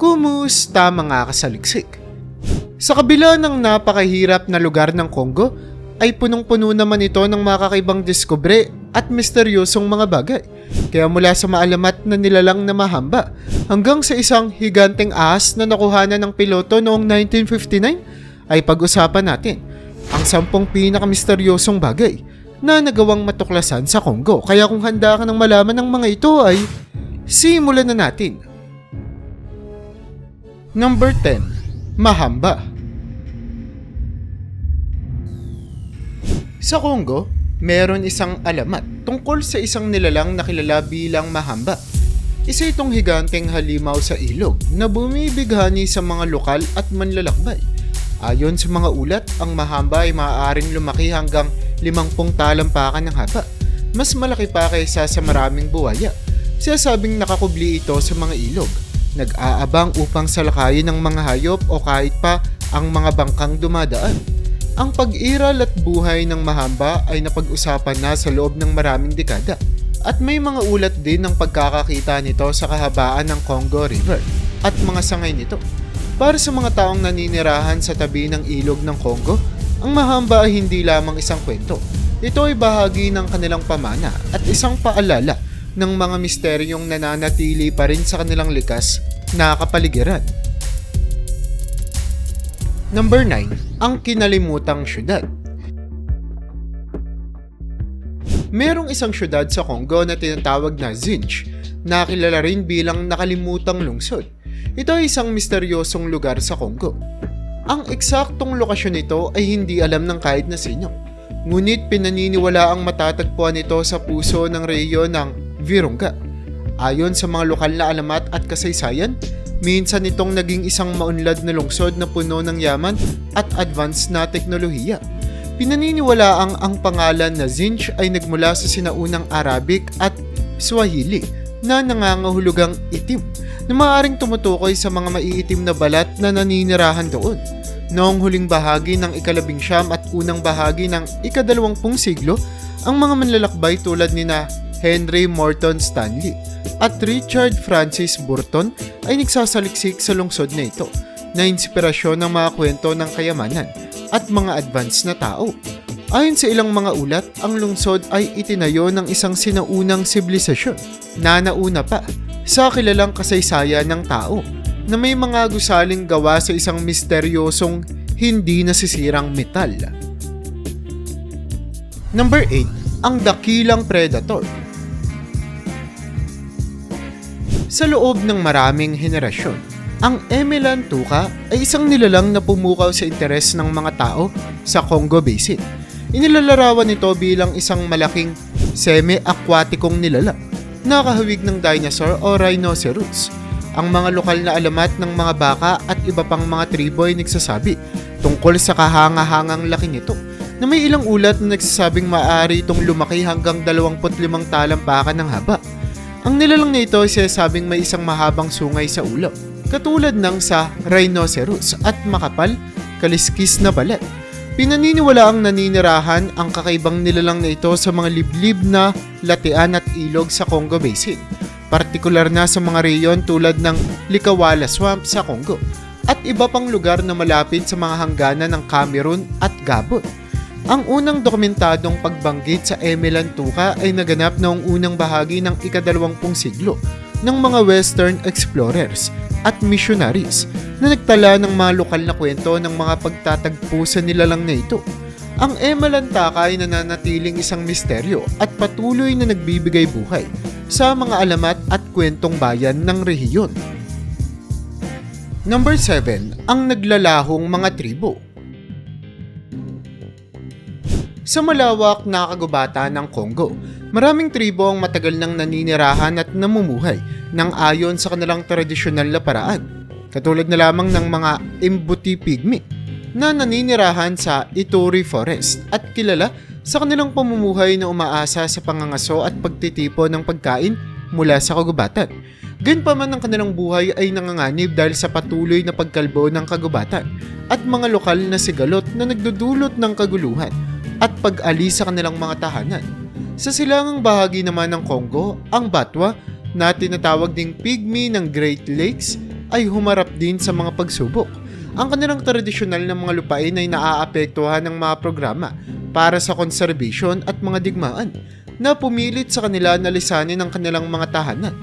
Kumusta mga kasaliksik? Sa kabila ng napakahirap na lugar ng Congo, ay punong-puno naman ito ng mga kakaibang diskubre at misteryosong mga bagay. Kaya mula sa maalamat na nilalang na mahamba hanggang sa isang higanteng ahas na nakuhanan ng piloto noong 1959 ay pag-usapan natin ang sampung pinakamisteryosong bagay na nagawang matuklasan sa Congo. Kaya kung handa ka ng malaman ng mga ito ay simulan na natin. Number 10. Mahamba Sa Congo, meron isang alamat tungkol sa isang nilalang na kilala bilang Mahamba. Isa itong higanteng halimaw sa ilog na bumibighani sa mga lokal at manlalakbay. Ayon sa mga ulat, ang Mahamba ay maaaring lumaki hanggang 50 talampakan ng haba. Mas malaki pa kaysa sa maraming buwaya. Sinasabing nakakubli ito sa mga ilog. Nag-aabang upang salakayin ng mga hayop o kahit pa ang mga bangkang dumadaan. Ang pag-iral at buhay ng Mahamba ay napag-usapan na sa loob ng maraming dekada. At may mga ulat din ng pagkakakita nito sa kahabaan ng Congo River at mga sangay nito. Para sa mga taong naninirahan sa tabi ng ilog ng Congo, ang Mahamba ay hindi lamang isang kwento. Ito ay bahagi ng kanilang pamana at isang paalala ng mga misteryong nananatili pa rin sa kanilang likas na kapaligiran. Number 9. Ang kinalimutang syudad. Merong isang syudad sa Congo na tinatawag na Zinch, na kilala rin bilang nakalimutang lungsod. Ito ay isang misteryosong lugar sa Congo. Ang eksaktong lokasyon nito ay hindi alam ng kahit na sino. Ngunit pinaniniwala ang matatagpuan ito sa puso ng rehiyon ng Virunga. Ayon sa mga lokal na alamat at kasaysayan, minsan itong naging isang maunlad na lungsod na puno ng yaman at advanced na teknolohiya. Pinaniniwala ang ang pangalan na Zinch ay nagmula sa sinaunang Arabic at Swahili na nangangahulugang itim na maaaring tumutukoy sa mga maiitim na balat na naninirahan doon. Noong huling bahagi ng ikalabing siyam at unang bahagi ng ikadalawampung siglo, ang mga manlalakbay tulad ni na Henry Morton Stanley at Richard Francis Burton ay nagsasaliksik sa lungsod na ito na inspirasyon ng mga kwento ng kayamanan at mga advanced na tao. Ayon sa ilang mga ulat, ang lungsod ay itinayo ng isang sinaunang sibilisasyon na nauna pa sa kilalang kasaysayan ng tao na may mga gusaling gawa sa isang misteryosong hindi nasisirang metal. Number 8. Ang dakilang predator. Sa loob ng maraming henerasyon, ang Emelantuca ay isang nilalang na pumukaw sa interes ng mga tao sa Congo Basin. Inilalarawan nito bilang isang malaking semi-aquatikong nilalang, nakahawig ng dinosaur o rhinoceros. Ang mga lokal na alamat ng mga baka at iba pang mga tribo ay nagsasabi tungkol sa kahanga-hangang laki nito na may ilang ulat na nagsasabing maaari itong lumaki hanggang 25 talampakan ng haba. Ang nilalang na ito ay sinasabing may isang mahabang sungay sa ulo, katulad ng sa rhinoceros at makapal, kaliskis na balat. Pinaniniwala ang naninirahan ang kakaibang nilalang na ito sa mga liblib na latian at ilog sa Congo Basin, partikular na sa mga reyon tulad ng Likawala Swamp sa Congo at iba pang lugar na malapit sa mga hangganan ng Cameroon at Gabon. Ang unang dokumentadong pagbanggit sa Emelantuca ay naganap noong unang bahagi ng ikadalawampung siglo ng mga Western explorers at missionaries na nagtala ng mga lokal na kwento ng mga pagtatagpo sa nilalang na ito. Ang Emelantaka ay nananatiling isang misteryo at patuloy na nagbibigay buhay sa mga alamat at kwentong bayan ng rehiyon. Number 7. Ang naglalahong mga tribo sa malawak na kagubatan ng Congo, maraming tribo ang matagal nang naninirahan at namumuhay ng ayon sa kanilang tradisyonal na paraan. Katulad na lamang ng mga Imbuti Pygmy na naninirahan sa Ituri Forest at kilala sa kanilang pamumuhay na umaasa sa pangangaso at pagtitipo ng pagkain mula sa kagubatan. Gayunpaman ang kanilang buhay ay nanganganib dahil sa patuloy na pagkalbo ng kagubatan at mga lokal na sigalot na nagdudulot ng kaguluhan at pag-alis sa kanilang mga tahanan. Sa silangang bahagi naman ng Congo, ang Batwa na tinatawag ding pygmy ng Great Lakes ay humarap din sa mga pagsubok. Ang kanilang tradisyonal na mga lupain ay naaapektuhan ng mga programa para sa conservation at mga digmaan na pumilit sa kanila na lisanin ang kanilang mga tahanan.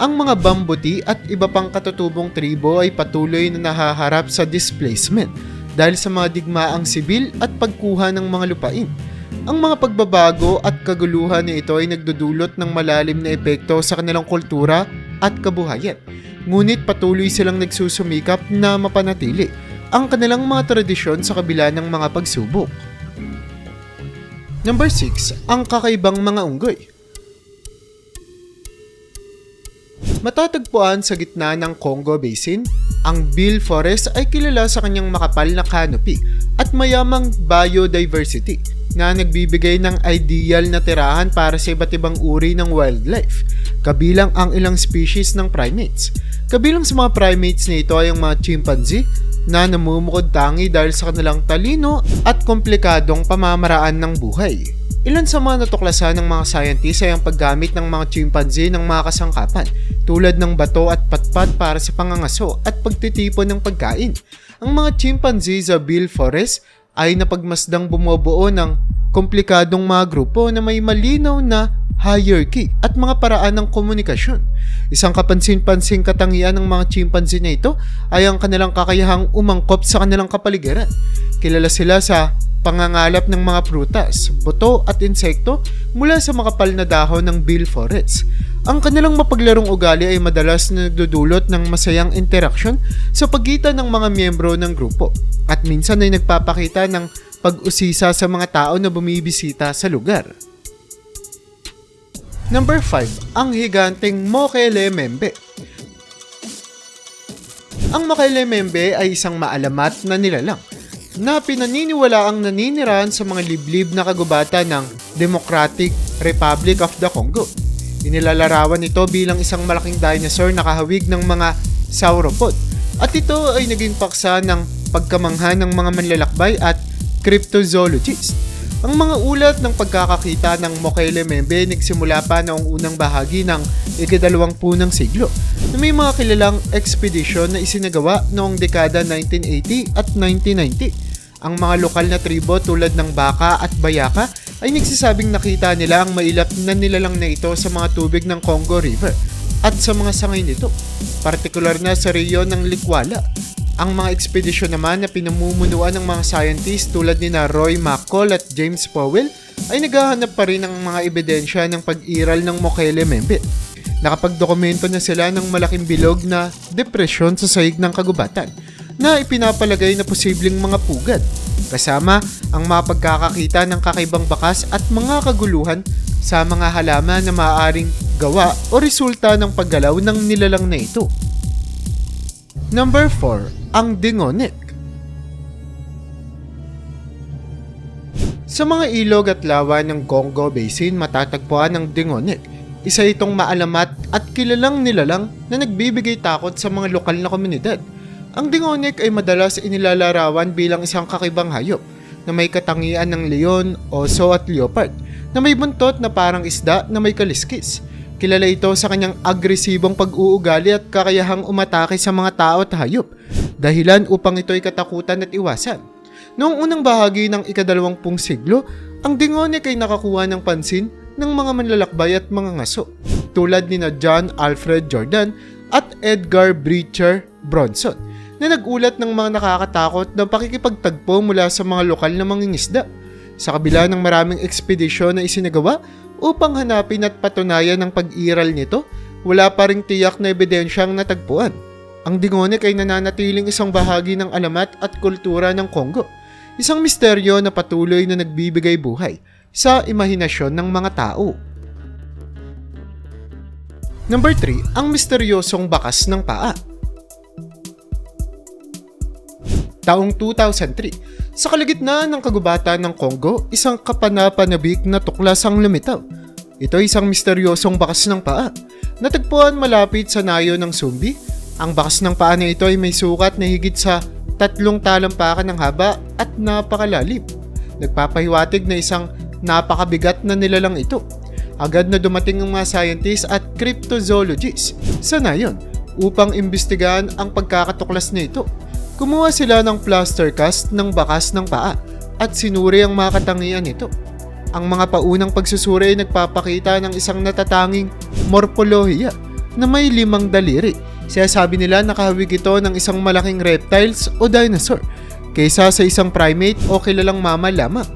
Ang mga bambuti at iba pang katutubong tribo ay patuloy na nahaharap sa displacement dahil sa mga digmaang sibil at pagkuha ng mga lupain. Ang mga pagbabago at kaguluhan na ito ay nagdudulot ng malalim na epekto sa kanilang kultura at kabuhayan. Ngunit patuloy silang nagsusumikap na mapanatili ang kanilang mga tradisyon sa kabila ng mga pagsubok. Number 6, ang kakaibang mga unggoy. Matatagpuan sa gitna ng Congo Basin, ang Bill Forest ay kilala sa kanyang makapal na canopy at mayamang biodiversity na nagbibigay ng ideal na tirahan para sa iba't ibang uri ng wildlife, kabilang ang ilang species ng primates. Kabilang sa mga primates na ito ay ang mga chimpanzee na namumukod tangi dahil sa kanilang talino at komplikadong pamamaraan ng buhay. Ilan sa mga natuklasan ng mga scientists ay ang paggamit ng mga chimpanzee ng mga kasangkapan tulad ng bato at patpat para sa pangangaso at pagtitipon ng pagkain. Ang mga chimpanzee sa Bill Forest ay napagmasdang bumubuo ng komplikadong mga grupo na may malinaw na hierarchy at mga paraan ng komunikasyon. Isang kapansin-pansing katangian ng mga chimpanzee na ito ay ang kanilang kakayahang umangkop sa kanilang kapaligiran. Kilala sila sa pangangalap ng mga prutas, buto at insekto mula sa makapal na dahon ng Bill Forest. Ang kanilang mapaglarong ugali ay madalas na nagdudulot ng masayang interaksyon sa pagitan ng mga miyembro ng grupo at minsan ay nagpapakita ng pag-usisa sa mga tao na bumibisita sa lugar. Number 5, ang higanteng Mokele Membe. Ang Mokele Membe ay isang maalamat na nilalang na pinaniniwala ang naninirahan sa mga liblib na kagubatan ng Democratic Republic of the Congo. Inilalarawan ito bilang isang malaking dinosaur na kahawig ng mga sauropod at ito ay naging paksa ng pagkamangha ng mga manlalakbay at cryptozoologists. Ang mga ulat ng pagkakakita ng Mokele Membe nagsimula pa noong unang bahagi ng ikadalawangpu ng siglo na may mga kilalang ekspedisyon na isinagawa noong dekada 1980 at 1990. Ang mga lokal na tribo tulad ng Baka at Bayaka ay nagsasabing nakita nila ang mailap na nilalang na ito sa mga tubig ng Congo River at sa mga sangay nito, partikular na sa reyon ng Likwala ang mga ekspedisyon naman na pinamumunuan ng mga scientists tulad ni na Roy McCall at James Powell ay naghahanap pa rin ng mga ebidensya ng pag-iral ng Mokele Membe. Nakapagdokumento na sila ng malaking bilog na depresyon sa sahig ng kagubatan na ipinapalagay na posibleng mga pugad kasama ang mga pagkakakita ng kakaibang bakas at mga kaguluhan sa mga halaman na maaaring gawa o resulta ng paggalaw ng nilalang na ito. Number 4, ang dingonek. Sa mga ilog at lawa ng Congo Basin matatagpuan ang dingonek. Isa itong maalamat at kilalang nilalang na nagbibigay takot sa mga lokal na komunidad. Ang dingonek ay madalas inilalarawan bilang isang kakibang hayop na may katangian ng leon, oso at leopard na may buntot na parang isda na may kaliskis. Kilala ito sa kanyang agresibong pag-uugali at kakayahang umatake sa mga tao at hayop, dahilan upang ito ay katakutan at iwasan. Noong unang bahagi ng ikadalawampung siglo, ang dingonek ay nakakuha ng pansin ng mga manlalakbay at mga ngaso, tulad ni na John Alfred Jordan at Edgar Breacher Bronson, na nagulat ng mga nakakatakot na pakikipagtagpo mula sa mga lokal na mangingisda. Sa kabila ng maraming ekspedisyon na isinagawa, upang hanapin at patunayan ang pag-iral nito, wala pa ring tiyak na ebidensyang natagpuan. Ang dingonek ay nananatiling isang bahagi ng alamat at kultura ng Congo, isang misteryo na patuloy na nagbibigay buhay sa imahinasyon ng mga tao. Number 3, ang misteryosong bakas ng paa. Taong 2003, sa kalagitnaan ng kagubatan ng Congo, isang kapanapanabik na tuklas ang lumitaw. Ito ay isang misteryosong bakas ng paa. Natagpuan malapit sa nayo ng Sumbi. Ang bakas ng paa na ito ay may sukat na higit sa tatlong talampakan ng haba at napakalalim. Nagpapahiwatig na isang napakabigat na nilalang ito. Agad na dumating ang mga scientists at cryptozoologists. Sa nayon, upang imbestigahan ang pagkakatuklas nito. Kumuha sila ng plaster cast ng bakas ng paa at sinuri ang mga katangian nito. Ang mga paunang pagsusuri ay nagpapakita ng isang natatanging morpolohiya na may limang daliri. Siya sabi nila nakahawig ito ng isang malaking reptiles o dinosaur kaysa sa isang primate o kilalang mama lamang.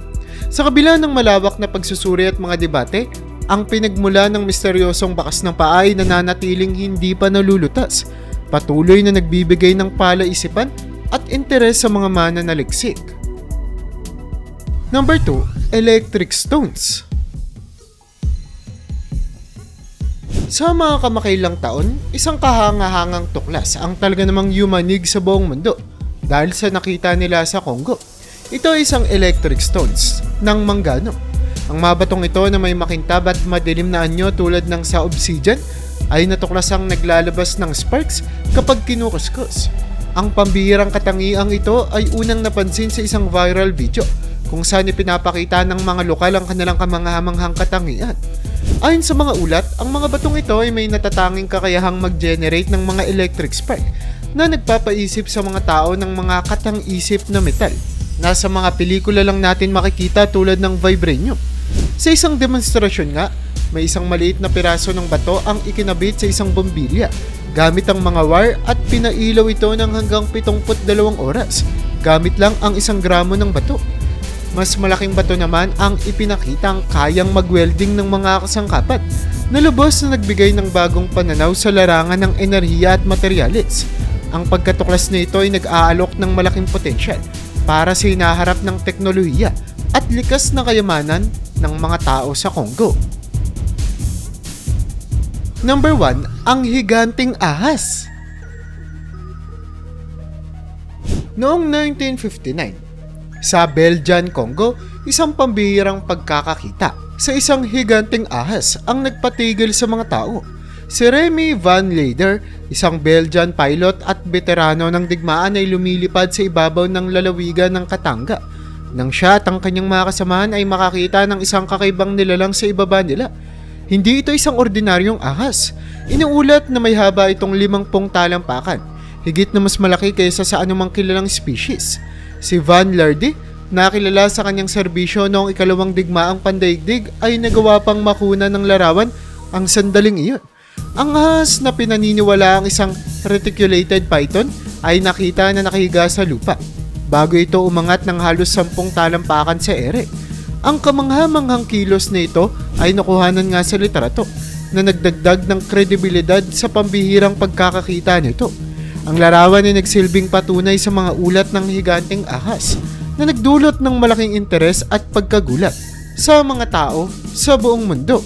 Sa kabila ng malawak na pagsusuri at mga debate, ang pinagmula ng misteryosong bakas ng paa ay nananatiling hindi pa nalulutas. Patuloy na nagbibigay ng palaisipan at interes sa mga mananaliksik. Number 2, electric stones. Sa mga kamakailang taon, isang kahangahangang tuklas ang talaga namang yumanig sa buong mundo dahil sa nakita nila sa Congo. Ito ay isang electric stones ng manggano. Ang mga batong ito na may makintab at madilim na anyo tulad ng sa obsidian ay natuklasang naglalabas ng sparks kapag kinukuskus. Ang pambihirang katangiang ito ay unang napansin sa isang viral video kung saan ipinapakita ng mga lokal ang kanilang kamanghamanghang katangian. Ayon sa mga ulat, ang mga batong ito ay may natatanging kakayahang mag-generate ng mga electric spark na nagpapaisip sa mga tao ng mga katang-isip na metal. Nasa mga pelikula lang natin makikita tulad ng vibranium. Sa isang demonstrasyon nga, may isang maliit na piraso ng bato ang ikinabit sa isang bombilya gamit ang mga wire at pinailaw ito ng hanggang 72 oras gamit lang ang isang gramo ng bato. Mas malaking bato naman ang ipinakitang kayang mag-welding ng mga kasangkapat na lubos na nagbigay ng bagong pananaw sa larangan ng enerhiya at materyales. Ang pagkatuklas na ito ay nag-aalok ng malaking potensyal para sa hinaharap ng teknolohiya at likas na kayamanan ng mga tao sa Congo. Number 1, ang higanting ahas. Noong 1959, sa Belgian, Congo, isang pambihirang pagkakakita sa isang higanting ahas ang nagpatigil sa mga tao. Si Remy Van Leder, isang Belgian pilot at veterano ng digmaan ay lumilipad sa ibabaw ng lalawigan ng Katanga. Nang siya at ang kanyang mga kasamahan ay makakita ng isang kakaibang nilalang sa ibaba nila. Hindi ito isang ordinaryong ahas. Inuulat na may haba itong limangpong talampakan, higit na mas malaki kaysa sa anumang kilalang species. Si Van Lardy, nakilala sa kanyang serbisyo noong ikalawang digmaang pandaigdig ay nagawa pang makuna ng larawan ang sandaling iyon. Ang ahas na pinaniniwala ang isang reticulated python ay nakita na nakahiga sa lupa bago ito umangat ng halos sampung talampakan sa ere. Ang kamanghamanghang kilos na ito ay nakuhanan nga sa litrato na nagdagdag ng kredibilidad sa pambihirang pagkakakita nito. Ang larawan ay nagsilbing patunay sa mga ulat ng higanting ahas na nagdulot ng malaking interes at pagkagulat sa mga tao sa buong mundo.